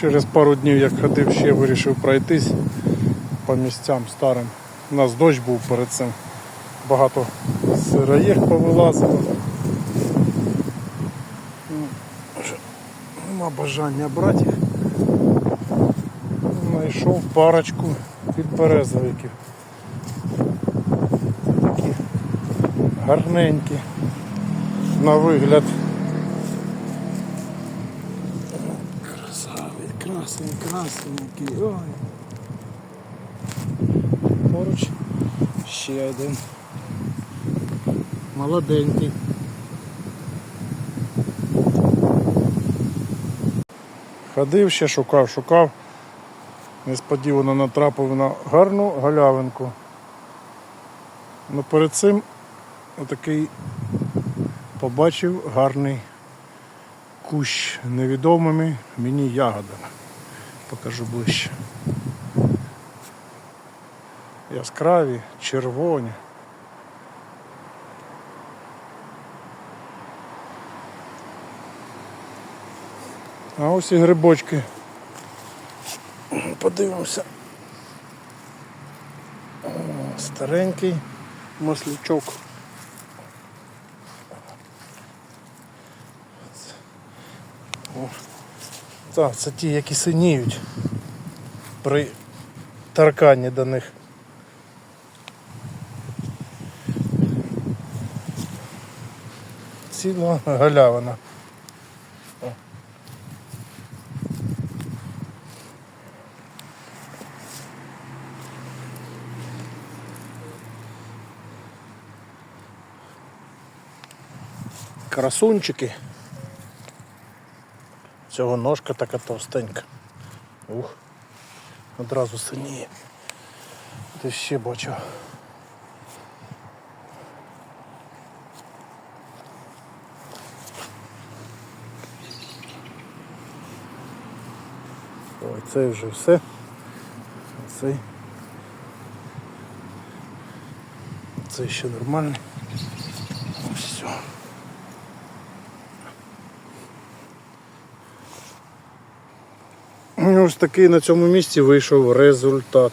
Через пару днів, як ходив, ще вирішив пройтись по місцям старим. У нас дощ був перед цим. Багато сироїх повилазило. Ну, Нема бажання брати їх. Знайшов парочку підберезовиків. Такі гарненькі. На вигляд. Красені, красенькі. Ой. Поруч ще один. Молоденький. Ходив ще, шукав, шукав. Несподівано натрапив на гарну галявинку. Ну перед цим отакий побачив гарний кущ невідомими мені ягодами. Покажу ближче. Яскраві, червоні. А ось і грибочки. Подивимося. Старенький маслючок. О, Так, це ті, які синіють при тарканні до них. Ціла галявина. О. Красунчики. Цього ножка така товстенька. Ух, одразу синіє. Ти ще бачу. Ой, це вже все. Цей. Це ще нормальний. Все. І Ось такий на цьому місці вийшов результат.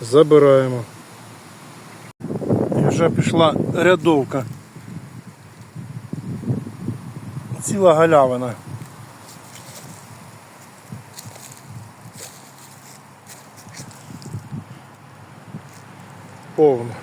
Забираємо. І вже пішла рядовка. Ціла галявина. Повно.